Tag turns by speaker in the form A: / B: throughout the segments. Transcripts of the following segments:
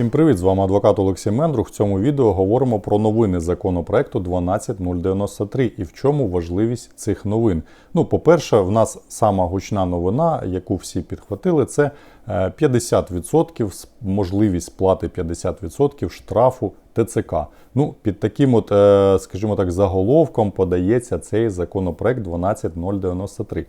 A: Всім привіт! З вами адвокат Олексій Мендрух. В цьому відео говоримо про новини законопроекту 12093 і в чому важливість цих новин. Ну, по-перше, в нас сама гучна новина, яку всі підхватили, це е, 50% можливість сплати 50% штрафу ТЦК. Ну, під таким, от, е, скажімо так, заголовком подається цей законопроект 12093.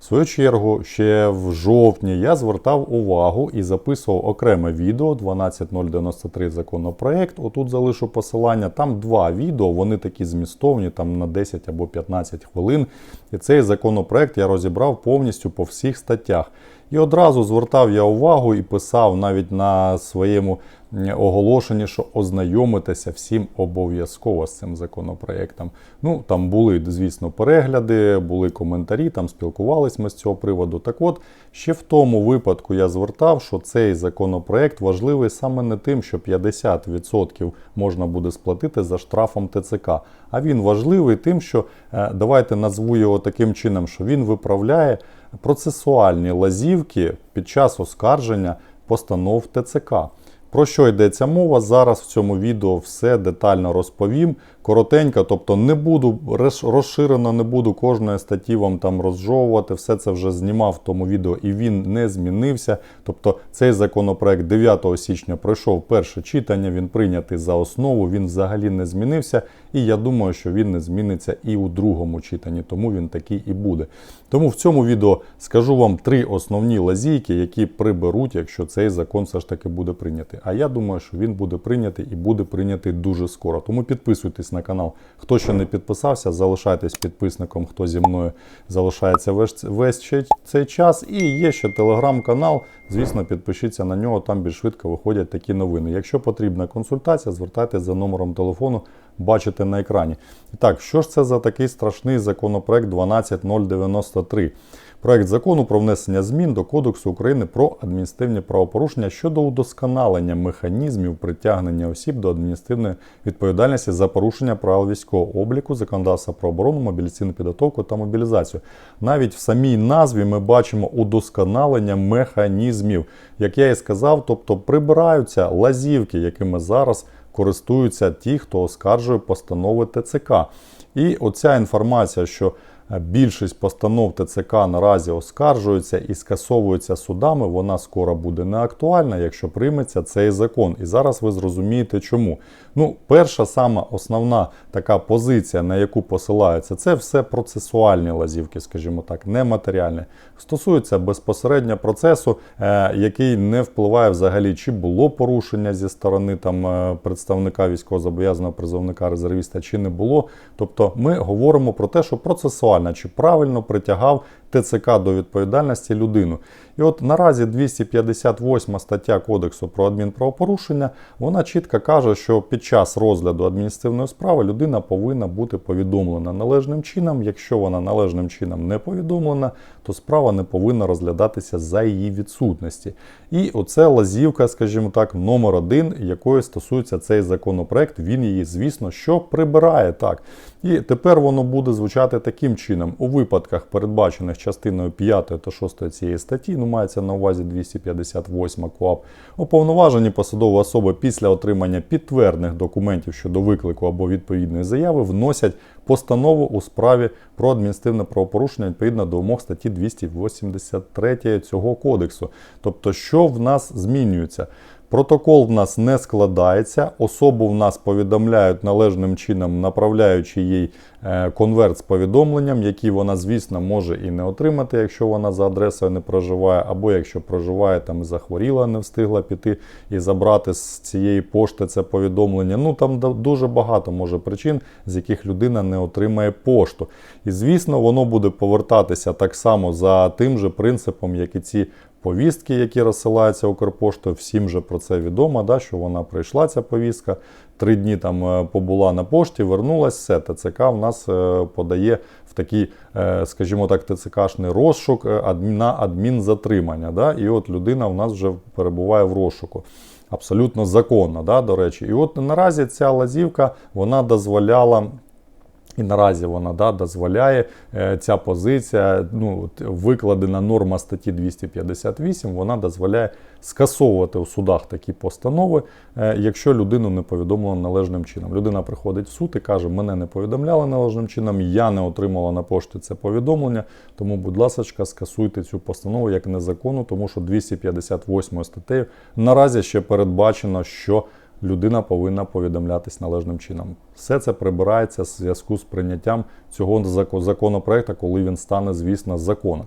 A: В свою чергу, ще в жовтні я звертав увагу і записував окреме відео 12093 законопроект. Отут залишу посилання. Там два відео, вони такі змістовні, там на 10 або 15 хвилин. І цей законопроект я розібрав повністю по всіх статтях. І одразу звертав я увагу і писав навіть на своєму оголошенні, що ознайомитися всім обов'язково з цим законопроектом. Ну там були, звісно, перегляди, були коментарі, там спілкувались ми з цього приводу. Так от, ще в тому випадку я звертав, що цей законопроект важливий саме не тим, що 50% можна буде сплатити за штрафом ТЦК, а він важливий тим, що е, давайте назву його таким чином, що він виправляє процесуальні лазівки під час оскарження постанов ТЦК. Про що йдеться мова? Зараз в цьому відео все детально розповім. Коротенько, тобто не буду роз- розширено, не буду кожної статті вам там розжовувати. Все це вже знімав в тому відео і він не змінився. Тобто цей законопроект 9 січня пройшов перше читання, він прийнятий за основу, він взагалі не змінився. І я думаю, що він не зміниться і у другому читанні, тому він такий і буде. Тому в цьому відео скажу вам три основні лазійки, які приберуть, якщо цей закон все ж таки буде прийнятий. А я думаю, що він буде прийнятий і буде прийнятий дуже скоро. Тому підписуйтесь на канал. Хто ще не підписався, залишайтесь підписником, хто зі мною залишається весь, весь цей час. І є ще телеграм-канал. Звісно, підпишіться на нього, там більш швидко виходять такі новини. Якщо потрібна консультація, звертайтеся за номером телефону, бачите на екрані. І так, що ж це за такий страшний законопроект 12093? Проект закону про внесення змін до Кодексу України про адміністративні правопорушення щодо удосконалення механізмів притягнення осіб до адміністративної відповідальності за порушення правил військового обліку, законодавства про оборону, мобілізаційну підготовку та мобілізацію. Навіть в самій назві ми бачимо удосконалення механізмів. Як я і сказав, тобто прибираються лазівки, якими зараз користуються ті, хто оскаржує постанови ТЦК. І оця інформація, що більшість постанов ТЦК наразі оскаржуються і скасовуються судами, вона скоро буде не актуальна, якщо прийметься цей закон. І зараз ви зрозумієте, чому. Ну, перша сама основна така позиція, на яку посилаються, це все процесуальні лазівки, скажімо так, нематеріальні. Стосується безпосередньо процесу, е, який не впливає взагалі, чи було порушення зі сторони там е, представника військовозобов'язаного призовника резервіста, чи не було. Тобто ми говоримо про те, що чи правильно притягав ТЦК до відповідальності людину. І от наразі 258 стаття Кодексу про адмінправопорушення, вона чітко каже, що під час розгляду адміністративної справи людина повинна бути повідомлена належним чином. Якщо вона належним чином не повідомлена, то справа не повинна розглядатися за її відсутності. І оце лазівка, скажімо так, номер один, якої стосується цей законопроект. Він її, звісно, що прибирає так. І тепер воно буде звучати таким чином: у випадках, передбачених частиною 5 та 6 цієї статті, ну мається на увазі 258 КУАП, уповноважені посадові особи після отримання підтверджених документів щодо виклику або відповідної заяви вносять постанову у справі про адміністративне правопорушення відповідно до вимог статті 283 цього кодексу. Тобто, що в нас змінюється? Протокол в нас не складається, особу в нас повідомляють належним чином, направляючи їй е, конверт з повідомленням, який вона, звісно, може і не отримати, якщо вона за адресою не проживає, або якщо проживає там і захворіла, не встигла піти і забрати з цієї пошти це повідомлення. Ну там дуже багато може причин, з яких людина не отримає пошту. І звісно, воно буде повертатися так само за тим же принципом, як і ці повістки, які розсилаються Укрпоштою, всім же про це відомо, да, що вона прийшла ця повістка, три дні там е, побула на пошті, вернулась, все, ТЦК в нас е, подає в такий, е, скажімо так, ТЦКшний розшук на адмінзатримання. Да, і от людина в нас вже перебуває в розшуку. Абсолютно законно, да, до речі. І от наразі ця лазівка вона дозволяла І наразі вона да, дозволяє е, ця позиція, ну, викладена норма статті 258, вона дозволяє скасовувати у судах такі постанови, е, якщо людину не повідомили належним чином. Людина приходить в суд і каже, мене не повідомляли належним чином, я не отримала на пошті це повідомлення, тому, будь ласка, скасуйте цю постанову як незаконну, тому що 258 статтею наразі ще передбачено, що людина повинна повідомлятись належним чином. Все це прибирається в зв'язку з прийняттям цього законопроекту, коли він стане, звісно, законом.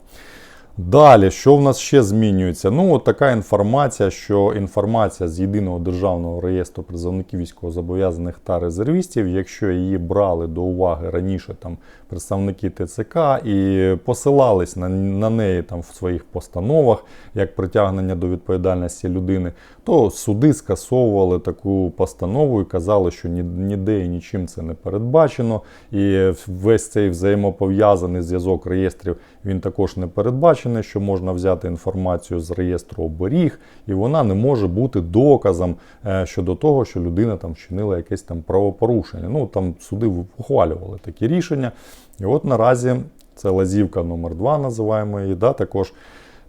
A: Далі, що в нас ще змінюється? Ну, от така інформація, що інформація з єдиного державного реєстру призовників військовозобов'язаних та резервістів, якщо її брали до уваги раніше там представники ТЦК і посилались на, на неї там в своїх постановах як притягнення до відповідальності людини, то суди скасовували таку постанову і казали, що ні- ніде і нічим це не передбачено. І весь цей взаємопов'язаний зв'язок реєстрів він також не передбачений, що можна взяти інформацію з реєстру оберіг, і вона не може бути доказом е, щодо того, що людина там вчинила якесь там правопорушення. Ну там суди ухвалювали такі рішення. І от наразі це лазівка номер 2 називаємо її, да, також.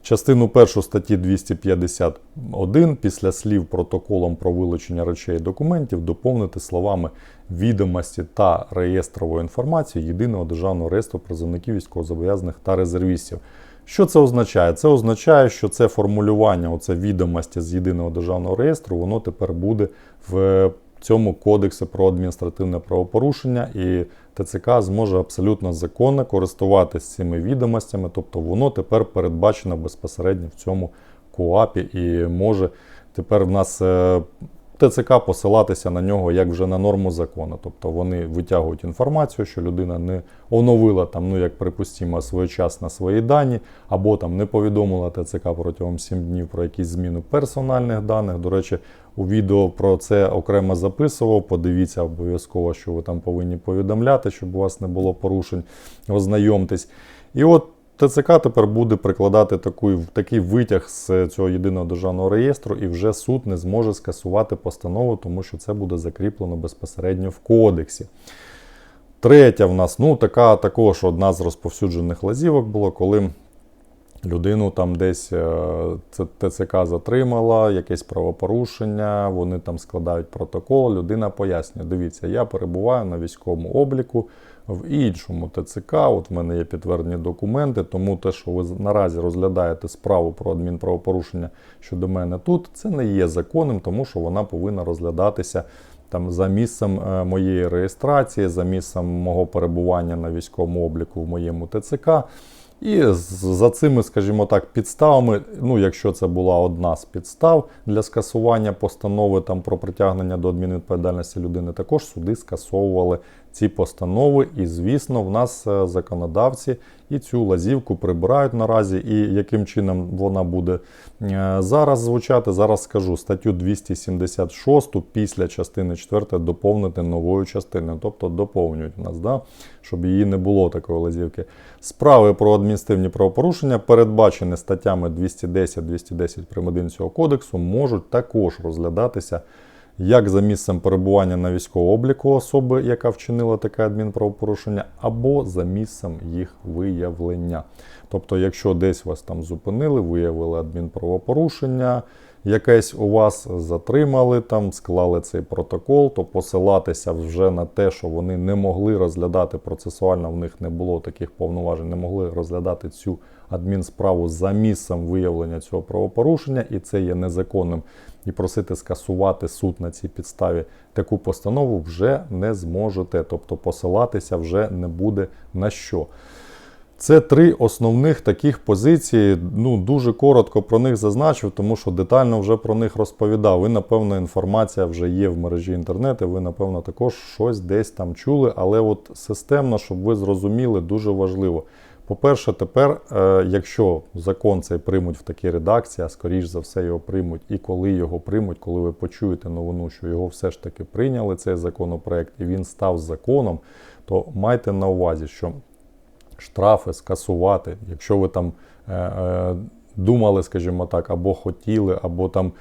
A: Частину першу статті 251 після слів протоколом про вилучення речей і документів доповнити словами відомості та реєстрової інформації єдиного державного реєстру призовників військовозобов'язаних та резервістів. Що це означає? Це означає, що це формулювання, оце відомості з єдиного державного реєстру, воно тепер буде в цьому кодексі про адміністративне правопорушення, і ТЦК зможе абсолютно законно користуватися цими відомостями, тобто воно тепер передбачено безпосередньо в цьому КУАПі і може тепер в нас е, ТЦК посилатися на нього як вже на норму закону. Тобто вони витягують інформацію, що людина не оновила там, ну як припустимо, своєчасно свої дані, або там не повідомила ТЦК протягом 7 днів про якісь зміни персональних даних. До речі, у відео про це окремо записував. Подивіться обов'язково, що ви там повинні повідомляти, щоб у вас не було порушень. Ознайомтесь. І от ТЦК тепер буде прикладати такий, такий витяг з цього єдиного державного реєстру, і вже суд не зможе скасувати постанову, тому що це буде закріплено безпосередньо в кодексі. Третя в нас, ну така також одна з розповсюджених лазівок було, коли людину там десь е, ТЦК затримала, якесь правопорушення, вони там складають протокол, людина пояснює, дивіться, я перебуваю на військовому обліку в іншому ТЦК, от в мене є підтверджені документи, тому те, що ви наразі розглядаєте справу про адмінправопорушення щодо мене тут, це не є законним, тому що вона повинна розглядатися там за місцем е, моєї реєстрації, за місцем мого перебування на військовому обліку в моєму ТЦК. І за цими, скажімо так, підставами, ну якщо це була одна з підстав для скасування постанови там про притягнення до адмінвідповідальності людини, також суди скасовували ці постанови. І звісно, в нас е, законодавці і цю лазівку прибирають наразі. І яким чином вона буде е, зараз звучати, зараз скажу статтю 276 після частини 4 доповнити новою частиною, тобто доповнюють нас, да, щоб її не було такої лазівки. Справи про адміністративні правопорушення, передбачені статтями 210-210 прим. 1 цього кодексу, можуть також розглядатися як за місцем перебування на військовому обліку особи, яка вчинила таке адмінправопорушення, або за місцем їх виявлення. Тобто, якщо десь вас там зупинили, виявили адмінправопорушення, якесь у вас затримали, там склали цей протокол, то посилатися вже на те, що вони не могли розглядати процесуально, в них не було таких повноважень, не могли розглядати цю адмінсправу за місцем виявлення цього правопорушення, і це є незаконним. І просити скасувати суд на цій підставі таку постанову вже не зможете. Тобто посилатися вже не буде на що. Це три основних таких позиції. Ну дуже коротко про них зазначив, тому що детально вже про них розповідав. Ви, напевно, інформація вже є в мережі інтернету. Ви, напевно, також щось десь там чули, але от системно, щоб ви зрозуміли, дуже важливо. По-перше, тепер, е, якщо закон цей приймуть в такій редакції, а скоріш за все його приймуть, і коли його приймуть, коли ви почуєте новину, що його все ж таки прийняли цей законопроект і він став законом, то майте на увазі, що штрафи скасувати, якщо ви там е, е, думали, скажімо так, або хотіли, або там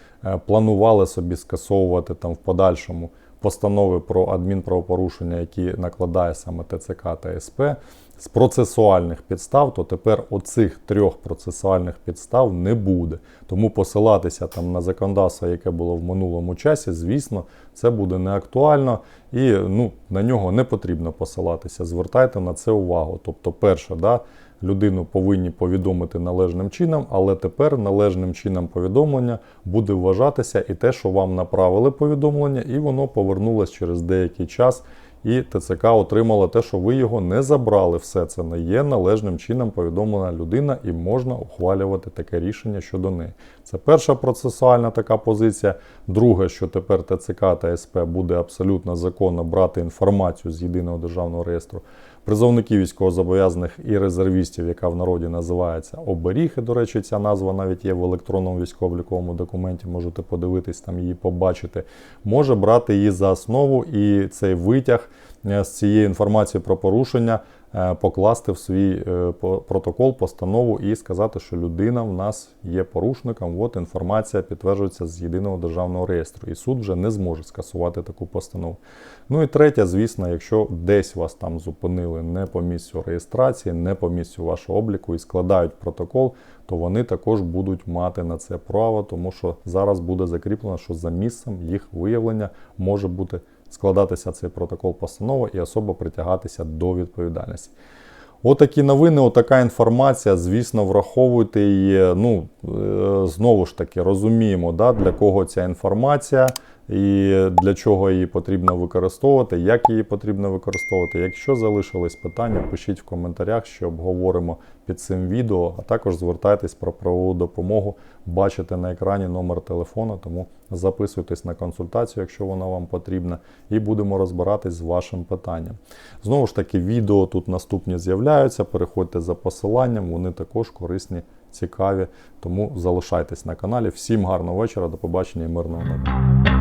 A: планували собі скасовувати там в подальшому постанови про адмінправопорушення, які накладає саме ТЦК та СП, з процесуальних підстав, то тепер оцих трьох процесуальних підстав не буде. Тому посилатися там на законодавство, яке було в минулому часі, звісно, це буде не актуально і ну, на нього не потрібно посилатися. Звертайте на це увагу. Тобто, перше, да, людину повинні повідомити належним чином, але тепер належним чином повідомлення буде вважатися і те, що вам направили повідомлення, і воно повернулось через деякий час. І ТЦК отримала те, що ви його не забрали. Все це не є належним чином повідомлена людина, і можна ухвалювати таке рішення щодо неї. Це перша процесуальна така позиція. Друге, що тепер ТЦК та СП буде абсолютно законно брати інформацію з єдиного державного реєстру призовників військовозобов'язаних і резервістів, яка в народі називається оберіг. І, До речі, ця назва навіть є в електронному військово-обліковому документі. Можете подивитись, там її побачити. Може брати її за основу і цей витяг з цієї інформації про порушення е, покласти в свій е, протокол, постанову і сказати, що людина в нас є порушником. От інформація підтверджується з єдиного державного реєстру, і суд вже не зможе скасувати таку постанову. Ну і третє, звісно, якщо десь вас там зупинили не по місцю реєстрації, не по місцю вашого обліку і складають протокол, то вони також будуть мати на це право, тому що зараз буде закріплено, що за місцем їх виявлення може бути складатися цей протокол постанови і особа притягатися до відповідальності. Отакі новини, отака інформація. Звісно, враховуйте її. Ну, е, знову ж таки, розуміємо, да, для кого ця інформація і для чого її потрібно використовувати, як її потрібно використовувати. Якщо залишились питання, пишіть в коментарях, що обговоримо під цим відео, а також звертайтесь про правову допомогу. Бачите на екрані номер телефону, тому записуйтесь на консультацію, якщо вона вам потрібна, і будемо розбиратись з вашим питанням. Знову ж таки, відео тут наступні з'являються. Переходьте за посиланням, вони також корисні, цікаві. Тому залишайтесь на каналі. Всім гарного вечора, до побачення і мирного неба.